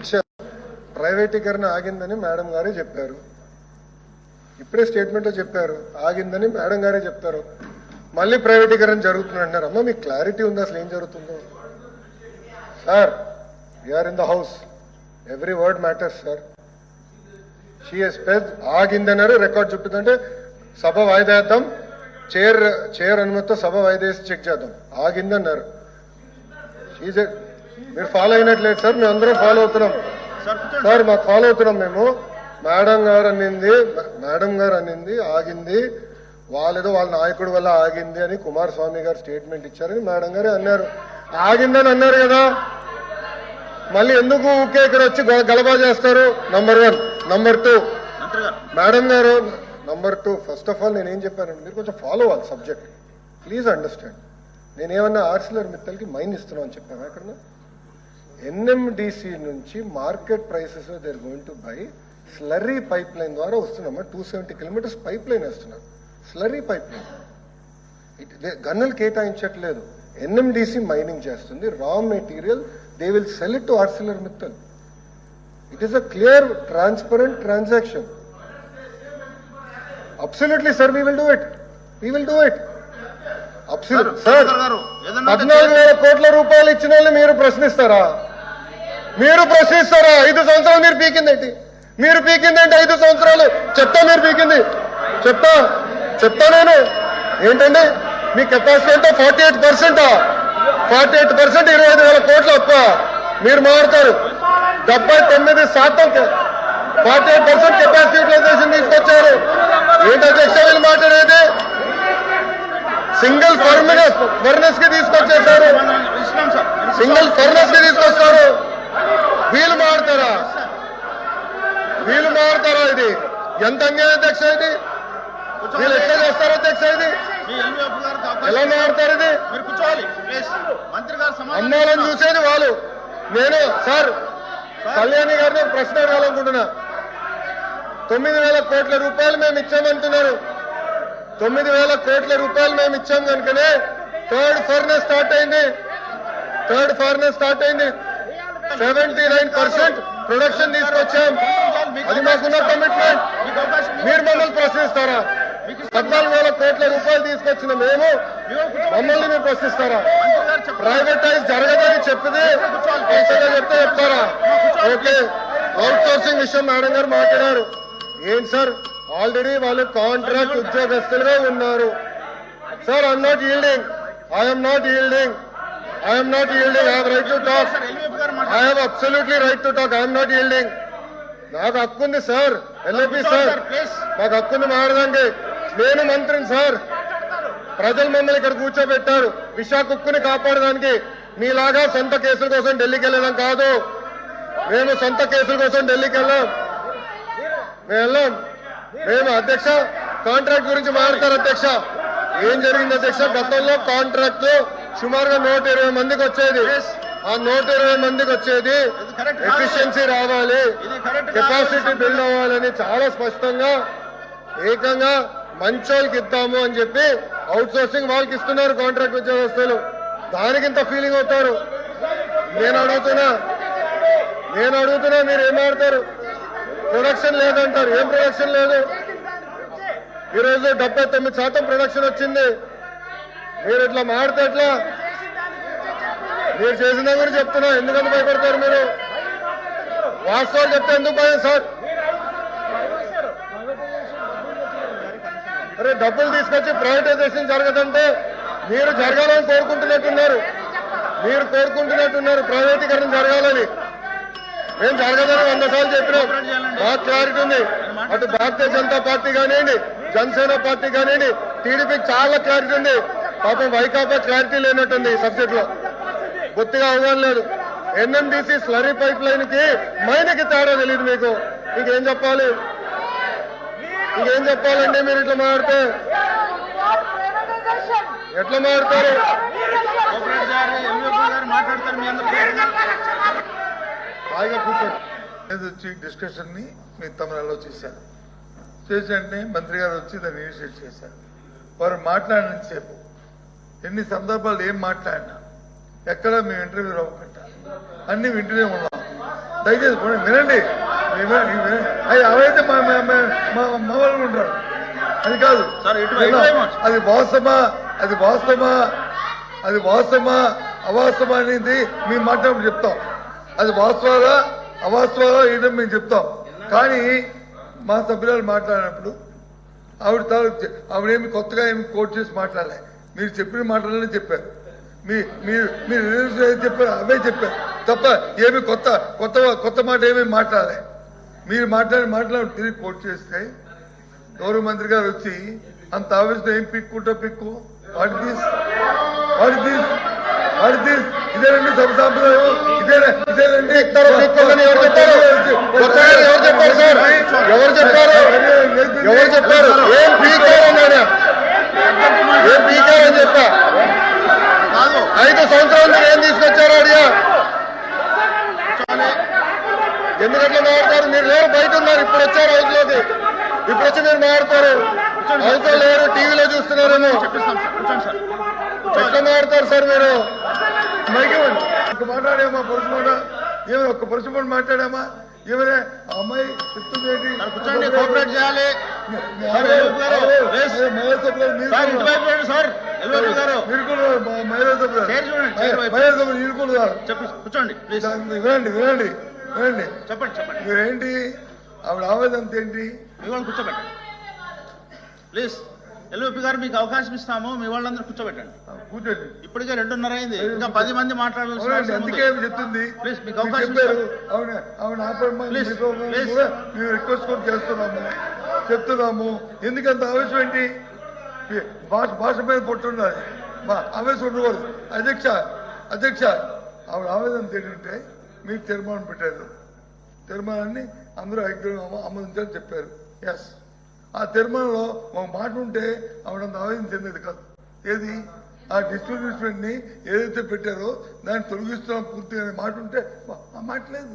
అధ్యక్ష ప్రైవేటీకరణ ఆగిందని మేడం గారే చెప్పారు. ఇప్పుడే స్టేట్మెంట్లో చెప్పారు ఆగిందని మేడం గారే చెప్తారు. మళ్ళీ ప్రైవేటీకరణ జరుగుతుంది అంటారు అమ్మ మీకు క్లారిటీ ఉంది? అసలు ఏం జరుగుతుందో? Sir we're in the house every word matters sir she's పెద్ ఆగిందన్నారు రికార్డ్ చుట్టుదంటే సభ వాయిదేద్దాం చైర్ చైర్ అనుమతితో సభ వాయిదేసి చెక్ చేద్దాం. ఆగిందన్నారు. షీజ్ మీరు ఫాలో అయినట్లేదు సార్ మేము అందరం ఫాలో అవుతున్నాం. సార్ మాకు ఫాలో అవుతున్నాం మేము. మేడం గారు అనింది మేడం గారు అనింది ఆగింది. వాళ్ళేదో వాళ్ళ నాయకుడు వల్ల ఆగింది అని కుమారస్వామి గారు స్టేట్మెంట్ ఇచ్చారని మేడం గారే అన్నారు. ఆగిందని అన్నారు కదా. మళ్ళీ ఎందుకు ఊకే ఇక్కడ వచ్చి గ- గలబా చేస్తారు? Number one number two madam గారు number two first of all నేను ఏం చెప్పానండి మీరు కొంచెం ఫాలో అవ్వాలి సబ్జెక్ట్ ప్లీజ్ అండర్స్టాండ్ నేనేమన్నా ఆర్సిలర్ మిత్తలకి మైన్ ఇస్తున్నాను అని చెప్పాను ఎక్కడ ఎన్ఎండిసి నుంచి market prices they're going to buy slurry pipeline ద్వారా వస్తున్నామా two seventy kilometres pipe line వేస్తున్నారు. స్లర్రీ పైప్ లైన్ గన్నులు కేటాయించట్లేదు. ఎన్ఎండిసి మైనింగ్ చేస్తుంది. Raw material they will sell it to Arcelor Mittal it is a clear transparent transaction absolutely sir we will do it we will do it absolute sir పద్నాలుగు వేల కోట్ల రూపాయలు ఇచ్చిన వాళ్ళు మీరు ప్రశ్నిస్తారా? మీరు ప్రశ్నిస్తారా? ఐదు సంవత్సరాలు మీరు పీకిందేంటి? మీరు పీకిందేంటి? ఐదు సంవత్సరాలు. చెప్తా మీరు పీకింది. చెప్తా. చెప్తా నేను. ఏంటండి? మీ కెపాసిటీ అంటే ఫార్టీ ఎయిట్ పర్సెంటా ఫార్టీ ఎయిట్ పర్సెంట్ ఇరవై ఐదు వేల కోట్లు అప్ప. మీరు మారుతారు. డెబ్బై తొమ్మిది శాతం forty eight percent capacity utilisation తీసుకొచ్చారు. ఏంటి అధ్యక్ష వీళ్ళు మాట్లాడేది? సింగిల్ ఫర్మినస్ ఫర్నెస్కి తీసుకొచ్చేసారు సింగిల్ ఫర్నెస్కి తీసుకొస్తారు వీలు మారుతారా? వీలు మారుతారా ఇది? ఎంత అన్యాయం అధ్యక్ష ఇది? వీళ్ళు ఎట్లా చేస్తారు అధ్యక్ష ఇది? ఎలా మారుతారు ఇది? మీరు అమ్మాలని చూసేది వాళ్ళు. నేను సార్ కళ్యాణి గారిని ప్రశ్న అడగాలనుకుంటున్నా. తొమ్మిది వేల కోట్ల రూపాయలు మేము ఇచ్చామంటున్నారు. తొమ్మిది వేల కోట్ల రూపాయలు మేము ఇచ్చాం కనుకనే థర్డ్ ఫర్నెస్ స్టార్ట్ అయింది. థర్డ్ ఫర్నెస్ స్టార్ట్ అయింది. సెవెంటీ నైన్ పర్సెంట్ ప్రొడక్షన్ తీసుకొచ్చాం. అది మాకున్న కమిట్మెంట్ మీరు మమ్మల్ని ప్రశ్నిస్తారా? పద్నాలుగు వేల కోట్ల రూపాయలు తీసుకొచ్చిన మేము మమ్మల్ని మీరు ప్రశ్నిస్తారా? ప్రైవేటైజ్ జరగదని చెప్పింది చెప్తే చెప్తారా? ఓకే. అవుట్ సోర్సింగ్ విషయం మేడం గారు మాట్లాడారు. ఏంటి సార్? ఆల్రెడీ వాళ్ళు కాంట్రాక్ట్ ఉద్యోగస్తులుగా ఉన్నారు. Sir I'm not yielding I'm not yielding I'm not yielding I right to talk I have absolutely right to talk I'm not yielding నాకు హక్కు ఉంది సార్ ఎల్ఐపి సార్ మాకు హక్కుంది మారదండి నేను మంత్రిని సార్ ప్రజలు మమ్మల్ని ఇక్కడ కూర్చోబెట్టారు. విశాఖ ఉక్కుని కాపాడడానికి మీలాగా సొంత కేసుల కోసం ఢిల్లీకి వెళ్ళడం కాదు. మేము సొంత కేసుల కోసం ఢిల్లీకి వెళ్ళాం. మేము వెళ్ళాం. మేము అధ్యక్ష కాంట్రాక్ట్ గురించి మాట్లాడతారు అధ్యక్ష. ఏం జరిగింది అధ్యక్ష? గతంలో కాంట్రాక్ట్ సుమారుగా నూట ఇరవై మందికి వచ్చేది. ఆ నూట ఇరవై మందికి వచ్చేది. ఎఫిషియన్సీ రావాలి. కెపాసిటీ బిల్డ్ అవ్వాలని చాలా స్పష్టంగా ఏకంగా మంచోళ్ళకి ఇద్దాము అని చెప్పి అవుట్ సోర్సింగ్ వాళ్ళకి ఇస్తున్నారు కాంట్రాక్ట్ ఉద్యోగస్తులు. దానికి ఇంత ఫీలింగ్ అవుతారు. నేను అడుగుతున్నా నేను అడుగుతున్నా మీరు ఏం ఆడతారు ప్రొడక్షన్ లేదంటారు. ఏం ప్రొడక్షన్ లేదు? ఈరోజు డెబ్బై తొమ్మిది శాతం ప్రొడక్షన్ వచ్చింది. మీరు ఇట్లా మాడితే ఎట్లా? మీరు చేసిన కూడా చెప్తున్నా ఎందుకంత భయపడతారు మీరు? వాస్తవాలు చెప్తే ఎందుకు భయం సార్? అరే డబ్బులు తీసుకొచ్చి ప్రైవేటైజేషన్ జరగదంటే మీరు జరగాలని కోరుకుంటున్నట్టున్నారు. మీరు కోరుకుంటున్నట్టున్నారు ప్రైవేటీకరణ జరగాలని. ఏం జరగదని వంద సార్లు చెప్పినాం. బాగా క్లారిటీ ఉంది. అటు భారతీయ జనతా పార్టీ కానివ్వండి జనసేన పార్టీ కానివ్వండి టీడీపీకి చాలా క్లారిటీ ఉంది. పాపం వైకాపా క్లారిటీ లేనట్టుంది ఈ సబ్జెక్ట్లో. బొత్తిగా అవగాహన లేదు ఎన్ఎండిసి స్లరీ పైప్ లైన్కి మైనకి తేడా తెలియదు మీకు. ఇంకేం చెప్పాలి? ఇంకేం చెప్పాలండి మీరు ఇట్లా మాట్లాడితే? ఎట్లా మాడతారు మాట్లాడతారు? బాగా హాయిగా కూర్చోండి. వచ్చి డిస్కషన్ని మీ తమిళలో చేశారు చేసి అంటే మంత్రి గారు వచ్చి దాన్ని ఇనిషియేట్ చేశారు. వారు మాట్లాడిన సేపు. ఎన్ని సందర్భాలు ఏం మాట్లాడినా ఎక్కడ మేము ఇంటర్వ్యూ అవ్వకుండా అన్ని వింటూనే ఉన్నాం. దయచేసి వినండి. అవి అవైతే మా వాళ్ళు ఉంటారు. అది కాదు. అది వాస్తవమా? అది వాస్తవమా? అది వాస్తవమా? అవాస్తవమా అనేది మేము మాట్లాడి చెప్తాం. అది వాస్తవాలా? అవాస్తవాలా? ఏంటో మేము చెప్తాం. కానీ మా సభ్యురాలు మాట్లాడినప్పుడు ఆవిడ తాలూకు ఆవిడేమి కొత్తగా ఏమి కోట్ చేసి మాట్లాడలే. మీరు చెప్పిన మాటలనే చెప్పారు మీ మీరు మీరు చెప్పారు అవే చెప్పారు తప్ప ఏమి కొత్త కొత్త కొత్త మాట ఏమీ మాట్లాడలే. మీరు మాట్లాడి మాట్లాడి తిరిగి కోట్ చేస్తే గౌరవ మంత్రి గారు వచ్చి అంత ఆవేశం ఏం పిక్కుంటో పిక్కు? వాటి తీస్ వాటి తీస్ వాటి తీస్. ఇదేనండి సభ సాంప్రదాయం. ఇదేనా ఇదేనండి పిక్తారో ఎవరు చెప్పారు? ఎవరు చెప్పారు ఎవరు చెప్పారు? ఏం పీకారు ఏం పీకారు చెప్పా? ఐదు సంవత్సరాల ఏం తీసుకొచ్చారు అడిగా ఎన్ని గంటలు మాడతారు మీరు లేరు బయట ఉన్నారు ఇప్పుడు వచ్చారు హౌస్ ఇప్పుడు వచ్చి మీరు మాడతారు హౌస్ లేరు టీవీలో చూస్తున్నారేమో. ఎట్లా మాడతారు సార్ మీరు? మైకి మాట్లాడేమా? పురుషుడు మాట్లాడామా? పురుషు ఒక్క పురుషు మాట్లాడామా? ఆ అమ్మాయి చెప్తుంది ఏంటి? సార్ కూర్చోండి కోఆపరేట్ చేయాలి. కూర్చోండి ప్లీజ్ వినండి వినండి వినండి. చెప్పండి చెప్పండి. మీరేంటి? ఆవిడ ఆవేదంత ఏంటి? మీ వాళ్ళని కూర్చోబెట్టండి. ప్లీజ్ ఎల్లుపి గారు మీకు అవకాశం ఇస్తాము. మీ వాళ్ళందరూ కూర్చోబెట్టండి. కూర్చోండి. ఇప్పటికే రెండున్నర అయింది. ఇంకా పది మంది అవసరం అందుకే. చెప్తుంది? ప్లీజ్, మీకు అవకాశం. అవును అవును మేము రిక్వెస్ట్ కూడా చేస్తున్నాము. చెప్తున్నాము. ఎందుకంత ఆవేశం ఏంటి? భాష భాష మీద పొట్టుండాలి మా ఆవేశం ఉండకూడదు. అధ్యక్ష అధ్యక్ష ఆవిడ ఆవేదన ఏంటంటే మీరు తీర్మానం పెట్టారు. తీర్మానాన్ని అందరూ ఐక్యం ఆమోదించాలని చెప్పారు. ఎస్ ఆ తీర్మానంలో ఒక మాట ఉంటే ఆవిడంత ఆవేదన చెందేది కాదు. ఏది? ఆ డిస్ట్రిబ్యూషన్ని ఏదైతే పెట్టారో దాన్ని తొలగిస్తున్నాం పూర్తిగా అనే మాట ఉంటే ఆ మాట లేదు.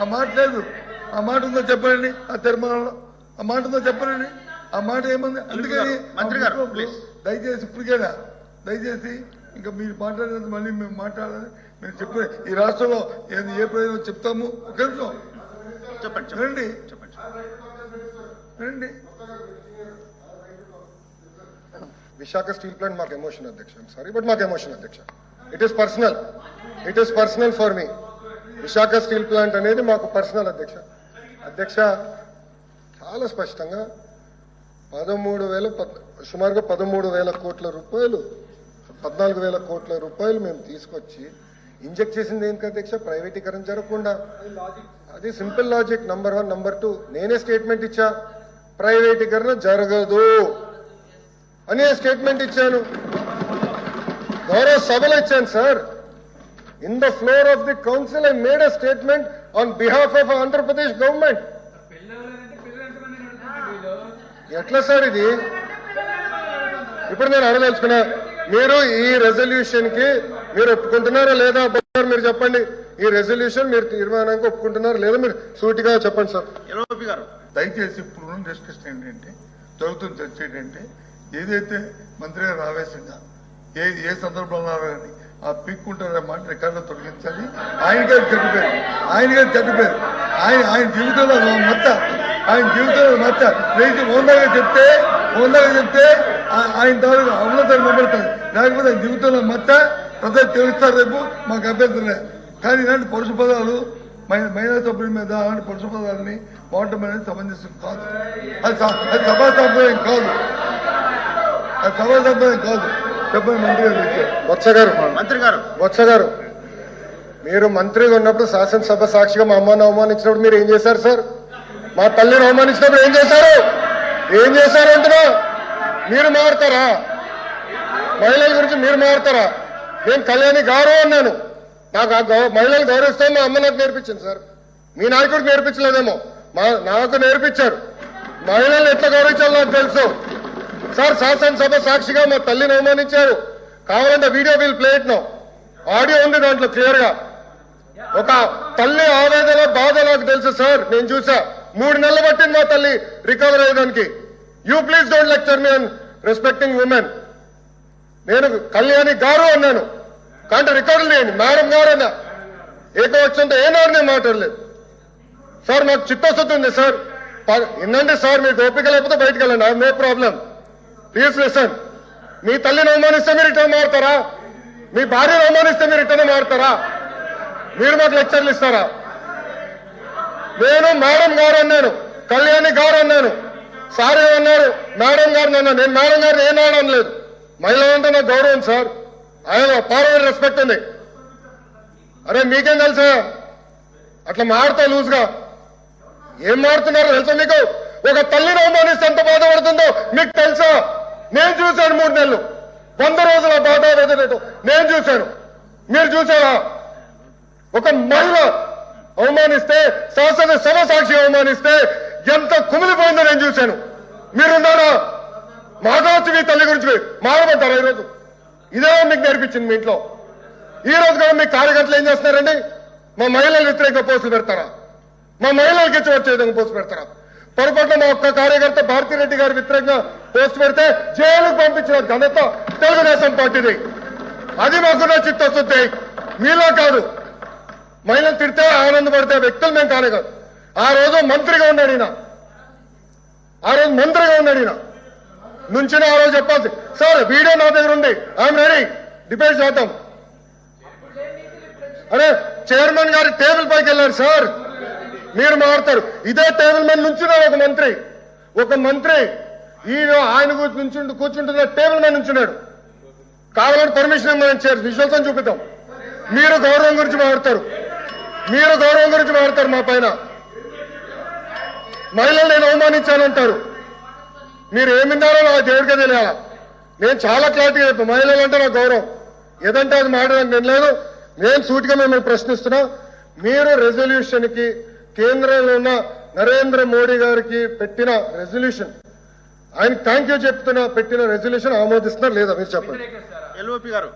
ఆ మాట లేదు. ఆ మాట ఉందో చెప్పండి ఆ తీర్మానంలో. ఆ మాట ఉందో చెప్పండి ఆ మాట ఏముంది? అందుకని మంత్రి గారు. దయచేసి ఇప్పటికైనా? దయచేసి ఇంకా మీరు మాట్లాడినంత మళ్ళీ మేము మాట్లాడాలని మేము చెప్పే ఈ రాష్ట్రంలో ఏది ఏ ప్రయోజనం చెప్తాము. ఒక నిమిషం. చెప్పండి చెప్పండి. రండి. చెప్పండి. రండి. విశాఖ స్టీల్ ప్లాంట్ మాకు ఎమోషన్ అధ్యక్ష సారీ బట్ మాకు ఎమోషన్ అధ్యక్ష it is personal it is personal for me Visakha steel plant అనేది మాకు పర్సనల్ అధ్యక్ష. అధ్యక్ష చాలా స్పష్టంగా పదమూడు వేల సుమారుగా పదమూడు వేల కోట్ల రూపాయలు పద్నాలుగు వేల కోట్ల రూపాయలు మేము తీసుకొచ్చి ఇంజెక్ట్ చేసింది ఏంటి అధ్యక్ష? ప్రైవేటీకరణ జరగకుండా. అది simple logic. Number one number two నేనే స్టేట్మెంట్ ఇచ్చా. ప్రైవేటీకరణ జరగదు. అనే స్టేట్మెంట్ ఇచ్చాను. గౌరవ సభలో ఇచ్చాను sir. In the floor of the council I made a statement on behalf of Andhra Pradesh government. ఎట్లా సార్ ఇది? ఇప్పుడు నేను అడదలుచుకున్నా మీరు ఈ రెజల్యూషన్కి మీరు ఒప్పుకుంటున్నారా లేదా? అబ్బాయి మీరు చెప్పండి. ఈ రెజల్యూషన్ మీరు తీర్మానానికి ఒప్పుకుంటున్నారా లేదా? మీరు సూటిగా చెప్పండి సార్. దయచేసి ఇప్పుడు డిస్కషన్ ఏంటంటే జరుగుతున్న చర్చ ఏంటంటే ఏదైతే మంత్రి గారు ఆవేశంగా ఏ ఏ సందర్భంలో కానీ ఆ పిక్కుంటారా మాట రికార్డులో తొలగించాలి. ఆయన గారు చెడ్డపేరు ఆయన గారు చెడ్డపేరు ఆయన ఆయన జీవితంలో మచ్చ. ఆయన జీవితంలో మచ్చ. లేచి ఓందాగా చెప్తే ఓందాగా చెప్తే ఆ- ఆయన తాలూకు అమలతను నిలబడతాడు లేకపోతే ఆయన జీవితంలో మచ్చ. ప్రజలు తెలుస్తారు రేపు మాకు అభ్యర్థులే కానీ ఇలాంటి పరుషు పదాలు మహి- మహిళా సభ్యుల మీద అలాంటి పరుషు పదాలని వాడటం అనేది సమంజసం కాదు. అది అది సభా సంప్రదాయం కాదు. కాదు మంత్రి గారు మంత్రి గారు. వత్స గారు మీరు మంత్రిగా ఉన్నప్పుడు శాసనసభ సాక్షిగా మా అమ్మను అవమానించినప్పుడు మీరు ఏం చేశారు సార్? మా తల్లిని అవమానించినప్పుడు ఏం చేశారు? ఏం చేశారు అంటున్నా? మీరు మారుతారా? మహిళల గురించి మీరు మారుతారా? నేను కళ్యాణి గారు అన్నాను. నాకు ఆ గౌ- మహిళలు గౌరవిస్తాను మా అమ్మ నాకు నేర్పించింది సార్. మీ నాయకుడికి నేర్పించలేదేమో. మా నాకు నేర్పించారు. మహిళలు ఎట్లా గౌరవించాలో నాకు తెలుసు. సార్ శాసనసభ సాక్షిగా మా తల్లిని అవమానించారు. కావాలంటే video we'll play it audio ఉంది దాంట్లో క్లియర్గా ఒక తల్లి ఆవేదన బాధ నాకు తెలుసు సార్. నేను చూసా. మూడు నెలలు పట్టింది మా తల్లి recover అయ్యడానికి you please don't lecture me unrespecting women నేను కళ్యాణి గారు అన్నాను. కానీ రికార్డు లేని మేడం గారు అన్నా. ఏకవచనంతో ఏనాడు నేను మాట్లాడలేదు. సార్ నాకు చిత్తశుద్ధి ఉంది సార్. ప- వినండి సార్. మీకు ఓపిక లేకపోతే బయటకు వెళ్ళండి. I no problem please listen మీ తల్లిని అవమానిస్తే మీరు రిటర్న్ మారుతారా? మీ భార్యను అవమానిస్తే మీరు రిటర్న్ మారుతారా? మీరు మాకు లెక్చర్లు ఇస్తారా? నేను మేడం గారు అన్నాను. కళ్యాణి గారు అన్నాను. సార్ ఏమన్నారు మేడం గారిని అన్నాను. నేను మేడం గారిని ఏనాడు అనలేదు. మహిళ అంటే నాకు గౌరవం సార్. ఆయన పార్వల్ రెస్పెక్ట్ ఉంది. అరే మీకేం తెలుసా? అట్లా మారుతా లూజ్గా. ఏం మారుతున్నారో తెలుసా మీకు? ఒక తల్లిని అవమానిస్తే ఎంత బాధపడుతుందో మీకు తెలుసా? నేను చూశాను మూడు నెలలు. వంద రోజుల బాధ వెదటట్టు. నేను చూశాను. మీరు చూసారా ఒక మహిళ అవమానిస్తే శాసన సభ సాక్షి అవమానిస్తే ఎంత కుమిలిపోయిందో నేను చూశాను. మీరున్నారా? మాధవచ్చి మీ తల్లి గురించి మారమంటారా ఈరోజు? ఇదే మీకు నేర్పించింది మీ ఇంట్లో. ఈ రోజు కూడా మీ కార్యకర్తలు ఏం చేస్తున్నారండి? మా మహిళలు వ్యతిరేక పోస్టులు పెడతారా? మా మహిళలకి ఇచ్చి వచ్చే విధంగా పోస్టు పెడతారా? పొరపాటున మా ఒక్క కార్యకర్త భారతిరెడ్డి గారి వ్యతిరేకంగా పోస్ట్ పెడితే జైలుకు పంపించిన ఘనత తెలుగుదేశం పార్టీది. అది మాకున్న చిత్తశుద్ధి. మీలో కాదు. మహిళలు తిడితే ఆనందపడితే వ్యక్తులు మేము కానే కాదు. ఆ రోజు మంత్రిగా ఉన్నాడు ఈయన. ఆ రోజు మంత్రిగా ఉన్నాడు ఈయన. నుంచి ఆ రోజు చెప్పాల్సి సార్ వీడియో నా దగ్గర ఉంది. I'm ready. డిబేట్ చేద్దాం. అరే చైర్మన్ గారి టేబుల్ పైకి వెళ్ళారు సార్. మీరు మారుతారు ఇదే టేబుల్ మీద నుంచి ఒక మంత్రి. ఒక మంత్రి ఈయన ఆయన కూర్చు- కూర్చుంటున్న టేబుల్ మీద నుంచున్నాడు. కావాలంటే పర్మిషన్ ఇవ్వమని చేరు విశ్వాసం చూపిద్దాం. మీరు గౌరవం గురించి మాట్లాడతారు. మీరు గౌరవం గురించి మాట్లాడతారు మా పైన. మహిళలు నేను అవమానించానంటారు. మీరు ఏమిన్నారో నా దేవుడికే తెలియాలా? నేను చాలా క్లారిటీగా చెప్పాను. మహిళలు అంటే నాకు గౌరవం. ఏదంటే అది మాట్లాడడానికి నేను లేదు. నేను సూటిగా మిమ్మల్ని ప్రశ్నిస్తున్నా. మీరు రెజల్యూషన్కి కేంద్రంలో ఉన్న నరేంద్ర మోడీ గారికి పెట్టిన రెజల్యూషన్ ఆయన థ్యాంక్ యూ చెప్తున్నా పెట్టిన రెజల్యూషన్ ఆమోదిస్తున్నారు లేదా మీరు చెప్పండి. ఎల్ఓపి గారు.